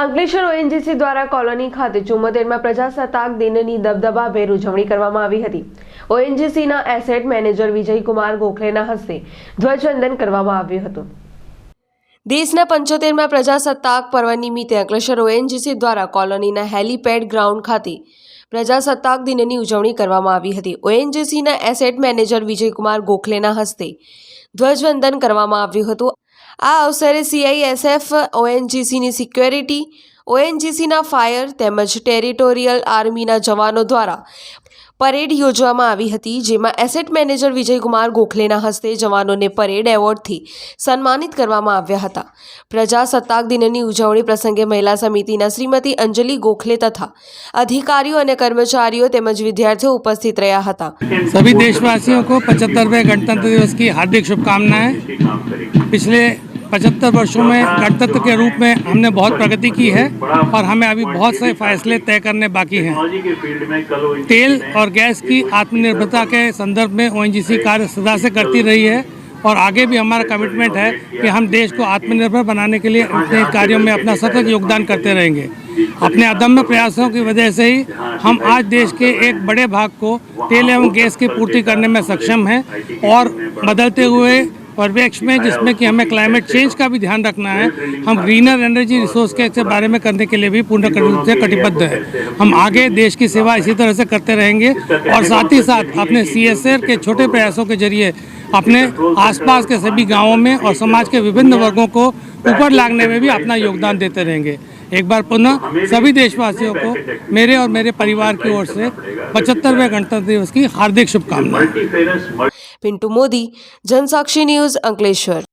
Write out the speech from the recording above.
Ankleshwar ONGC દ્વારા colony ખાતે ચુમ્મોતેરમાં પ્રજાસત્તાક દિનની દબદબાભેર ઉજવણી કરવામાં આવી હતી. ઓએનજીસીના એસેટ મેનેજર વિજયકુમાર ગોખલેના હસ્તે ધ્વજવંદન કરવામાં આવ્યું હતું. દેશના પંચોતેરમાં પ્રજાસત્તાક પર્વ નિમિત્તે અંકલેશ્વર ઓએનજીસી દ્વારા કોલોનીના હેલીપેડ ગ્રાઉન્ડ ખાતે પ્રજાસત્તાક દિનની ઉજવણી કરવામાં આવી હતી. ઓએનજીસીના એસેટ મેનેજર વિજયકુમાર ગોખલેના હસ્તે ધ્વજવંદન કરવામાં આવ્યું હતું. આ અવસરે સીઆઈએસએફ ઓએનજીસીની સિક્યોરિટી ઓએનજીસીના ફાયર તેમજ ટેરિટોરિયલ આર્મીના જવાનો દ્વારા પરેડ યોજવામાં આવી હતી જેમાં એસેટ મેનેજર વિજયકુમાર ગોખલેના હસ્તે જવાનોને પરેડ એવોર્ડથી સન્માનિત કરવામાં આવ્યા હતા પ્રજાસત્તાક દિનની ઉજવણી પ્રસંગે મહિલા સમિતિના શ્રીમતી અંજલિ ગોખલે તથા અધિકારીઓ અને કર્મચારીઓ તેમજ વિદ્યાર્થીઓ ઉપસ્થિત રહ્યા હતા सभी देशवासियों को पचहत्तरवें गणतंत्र दिवस की हार्दिक शुभकामनाएं पिछले पचहत्तर वर्षों में गणतंत्र के रूप में हमने बहुत प्रगति की है और हमें अभी बहुत से फैसले तय करने बाकी हैं। तेल और गैस की आत्मनिर्भरता के संदर्भ में ओएनजीसी कार्य सदा से करती रही है और आगे भी हमारा कमिटमेंट है कि हम देश को आत्मनिर्भर बनाने के लिए अपने कार्यों में अपना सतत योगदान करते रहेंगे। अपने अदम्य प्रयासों की वजह से ही हम आज देश के एक बड़े भाग को तेल एवं गैस की पूर्ति करने में सक्षम हैं और बदलते हुए परिवेश में जिसमें कि हमें क्लाइमेट चेंज का भी ध्यान रखना है। हम ग्रीनर एनर्जी रिसोर्स के के बारे में करने के लिए भी पूर्ण रूप से कटिबद्ध है। हम आगे देश की सेवा इसी तरह से करते रहेंगे और साथ ही साथ अपने सी के छोटे प्रयासों के ज़रिए अपने आसपास के सभी गाँवों में और समाज के विभिन्न वर्गों को ऊपर लाने में भी अपना योगदान देते रहेंगे। एक बार पुनः सभी देशवासियों को मेरे और मेरे परिवार की ओर से पचहत्तरवें गणतंत्र दिवस की हार्दिक शुभकामनाएँ। पिंटू मोदी, जनसाक्षी न्यूज़, अंकलेश्वर।